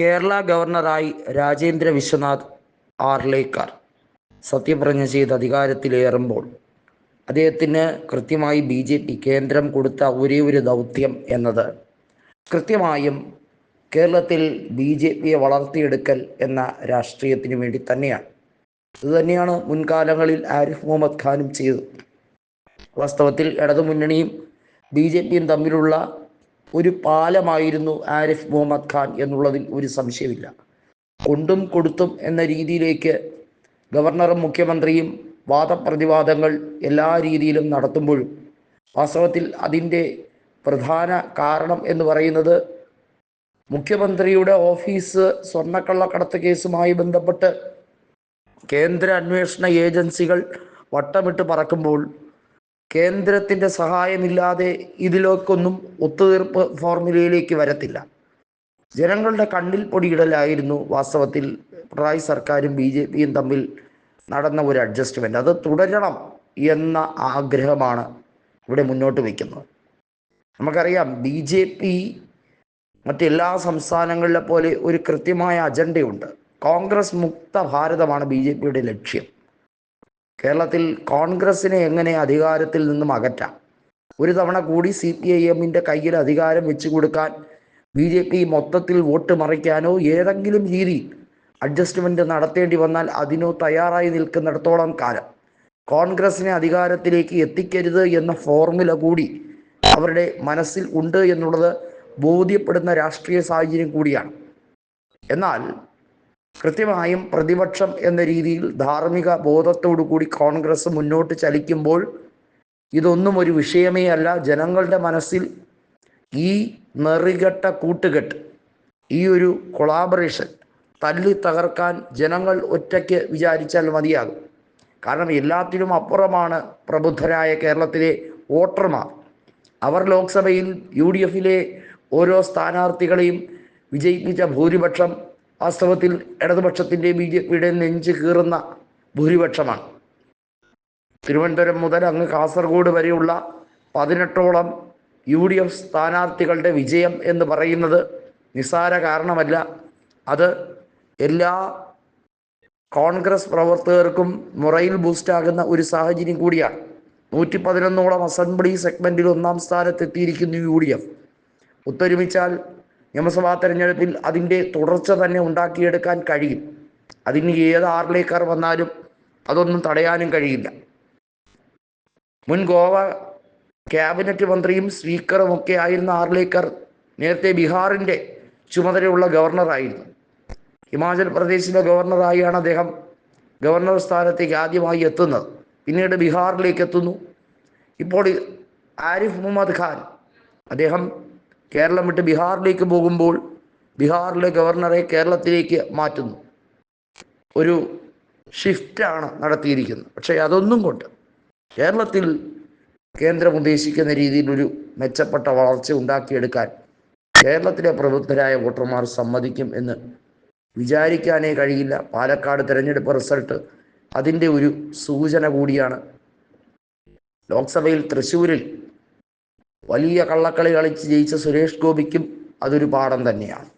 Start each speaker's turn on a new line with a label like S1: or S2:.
S1: കേരള ഗവർണറായി രാജേന്ദ്ര വിശ്വനാഥ് ആർലേക്കർ. സത്യപ്രതിജ്ഞ ചെയ്ത് അധികാരത്തിലേറുമ്പോൾ അദ്ദേഹത്തിന് കൃത്യമായി ബി ജെ പി കേന്ദ്രം കൊടുത്ത ഒരേ ഒരു ദൗത്യം എന്നത് കൃത്യമായും കേരളത്തിൽ ബി ജെ പിയെ വളർത്തിയെടുക്കൽ എന്ന രാഷ്ട്രീയത്തിന് വേണ്ടി തന്നെയാണ്. ഇതുതന്നെയാണ് മുൻകാലങ്ങളിൽ ആരിഫ് മുഹമ്മദ് ഖാനും ചെയ്തത്. വാസ്തവത്തിൽ ഇടതുമുന്നണിയും ബി ജെ പിയും തമ്മിലുള്ള ഒരു പാലമായിരുന്നു ആരിഫ് മുഹമ്മദ് ഖാൻ എന്നുള്ളതിൽ ഒരു സംശയമില്ല. കൊണ്ടും കൊടുത്തും എന്ന രീതിയിലേക്ക് ഗവർണറും മുഖ്യമന്ത്രിയും വാദപ്രതിവാദങ്ങൾ എല്ലാ രീതിയിലും നടത്തുമ്പോഴും വാസ്തവത്തിൽ അതിന്റെ പ്രധാന കാരണം എന്ന് പറയുന്നത് മുഖ്യമന്ത്രിയുടെ ഓഫീസ് സ്വർണക്കള്ളക്കടത്ത് കേസുമായി ബന്ധപ്പെട്ട് കേന്ദ്ര അന്വേഷണ ഏജൻസികൾ വട്ടമിട്ട് പറക്കുമ്പോൾ കേന്ദ്രത്തിന്റെ സഹായമില്ലാതെ ഇതിലേക്കൊന്നും ഒത്തുതീർപ്പ് ഫോർമുലയിലേക്ക് വരത്തില്ല. ജനങ്ങളുടെ കണ്ണിൽ പൊടിയിടലായിരുന്നു വാസ്തവത്തിൽ പിണറായി സർക്കാരും ബി ജെ പിയും തമ്മിൽ നടന്ന ഒരു അഡ്ജസ്റ്റ്മെന്റ് അത് തുടരണം എന്ന ആഗ്രഹമാണ് ഇവിടെ മുന്നോട്ട് വയ്ക്കുന്നത്. നമുക്കറിയാം ബി ജെ പി മറ്റെല്ലാ സംസ്ഥാനങ്ങളിലെ പോലെ ഒരു കൃത്യമായ അജണ്ടയുണ്ട്. കോൺഗ്രസ് മുക്ത ഭാരതമാണ് ബി ജെ പിയുടെ ലക്ഷ്യം. കേരളത്തിൽ കോൺഗ്രസിനെ എങ്ങനെ അധികാരത്തിൽ നിന്നും അകറ്റാം? ഒരു തവണ കൂടി സി പി ഐ എമ്മിന്റെ കയ്യിൽ അധികാരം വെച്ചു കൊടുക്കാൻ ബി ജെ പി മൊത്തത്തിൽ വോട്ട് മറിക്കാനോ ഏതെങ്കിലും രീതിയിൽ അഡ്ജസ്റ്റ്മെന്റ് നടത്തേണ്ടി വന്നാൽ അതിനോ തയ്യാറായി നിൽക്കുന്നിടത്തോളം കാലം. കോൺഗ്രസിനെ അധികാരത്തിലേക്ക് എത്തിക്കരുത് എന്ന ഫോർമുല കൂടി അവരുടെ മനസ്സിൽ ഉണ്ട് എന്നുള്ളത് ബോധ്യപ്പെടുന്ന രാഷ്ട്രീയ സാഹചര്യം കൂടിയാണ്. എന്നാൽ കൃത്യമായും പ്രതിപക്ഷം എന്ന രീതിയിൽ ധാർമ്മിക ബോധത്തോടു കൂടി കോൺഗ്രസ് മുന്നോട്ട് ചലിക്കുമ്പോൾ ഇതൊന്നും ഒരു വിഷയമേ അല്ല. ജനങ്ങളുടെ മനസ്സിൽ ഈ നെറികെട്ട കൂട്ടുകെട്ട് ഈ ഒരു കൊളാബറേഷൻ തല്ലി തകർക്കാൻ ജനങ്ങൾ ഒറ്റയ്ക്ക് വിചാരിച്ചാൽ മതിയാകും. കാരണം എല്ലാത്തിലും അപ്പുറമാണ് പ്രബുദ്ധരായ കേരളത്തിലെ വോട്ടർമാർ. അവർ ലോക്സഭയിൽ യു ഡി എഫിലെ ഓരോ സ്ഥാനാർത്ഥികളെയും വിജയിപ്പിച്ച ഭൂരിപക്ഷം വാസ്തവത്തിൽ ഇടതുപക്ഷത്തിന്റെ ബി ജെ പിയുടെ നെഞ്ച് കീറുന്ന ഭൂരിപക്ഷമാണ്. തിരുവനന്തപുരം മുതൽ അങ്ങ് കാസർഗോഡ് വരെയുള്ള പതിനെട്ടോളം യു ഡി എഫ് സ്ഥാനാർത്ഥികളുടെ വിജയം എന്ന് പറയുന്നത് നിസ്സാര കാരണമല്ല. അത് എല്ലാ കോൺഗ്രസ് പ്രവർത്തകർക്കും മുറയിൽ ബൂസ്റ്റാകുന്ന ഒരു സാഹചര്യം കൂടിയാണ്. നൂറ്റി പതിനൊന്നോളം അസംബ്ലി സെഗ്മെന്റിൽ ഒന്നാം സ്ഥാനത്തെത്തിയിരിക്കുന്നു യു ഡി എഫ്. ഒത്തൊരുമിച്ചാൽ നിയമസഭാ തെരഞ്ഞെടുപ്പിൽ അതിന്റെ തുടർച്ച തന്നെ ഉണ്ടാക്കിയെടുക്കാൻ കഴിയും. അതിന് ഏത് ആറിലേക്കാർ വന്നാലും അതൊന്നും തടയാനും കഴിയില്ല. മുൻ ഗോവ ക്യാബിനറ്റ് മന്ത്രിയും സ്പീക്കറും ഒക്കെ ആയിരുന്ന ആർലേക്കർ നേരത്തെ ബീഹാറിന്റെ ചുമതലയുള്ള ഗവർണറായിരുന്നു. ഹിമാചൽ പ്രദേശിലെ ഗവർണറായാണ് അദ്ദേഹം ഗവർണർ സ്ഥാനത്തേക്ക് ആദ്യമായി എത്തുന്നത്. പിന്നീട് ബീഹാറിലേക്ക് എത്തുന്നു. ഇപ്പോൾ ആരിഫ് മുഹമ്മദ് ഖാൻ അദ്ദേഹം കേരളം വിട്ട് ബീഹാറിലേക്ക് പോകുമ്പോൾ ബീഹാറിലെ ഗവർണറെ കേരളത്തിലേക്ക് മാറ്റുന്നു. ഒരു ഷിഫ്റ്റാണ് നടത്തിയിരിക്കുന്നത്. പക്ഷേ അതൊന്നും കൊണ്ട് കേരളത്തിൽ കേന്ദ്രം ഉദ്ദേശിക്കുന്ന രീതിയിലൊരു മെച്ചപ്പെട്ട വളർച്ച ഉണ്ടാക്കിയെടുക്കാൻ കേരളത്തിലെ പ്രബുദ്ധരായ വോട്ടർമാർ സമ്മതിക്കും എന്ന് വിചാരിക്കാനേ കഴിയില്ല. പാലക്കാട് തെരഞ്ഞെടുപ്പ് റിസൾട്ട് അതിന്റെ ഒരു സൂചന കൂടിയാണ്. ലോക്സഭയിൽ തൃശ്ശൂരിൽ വലിയ കള്ളക്കളി കളിച്ച് ജയിച്ച സുരേഷ് ഗോപിക്കും അതൊരു പാഠം തന്നെയാണ്.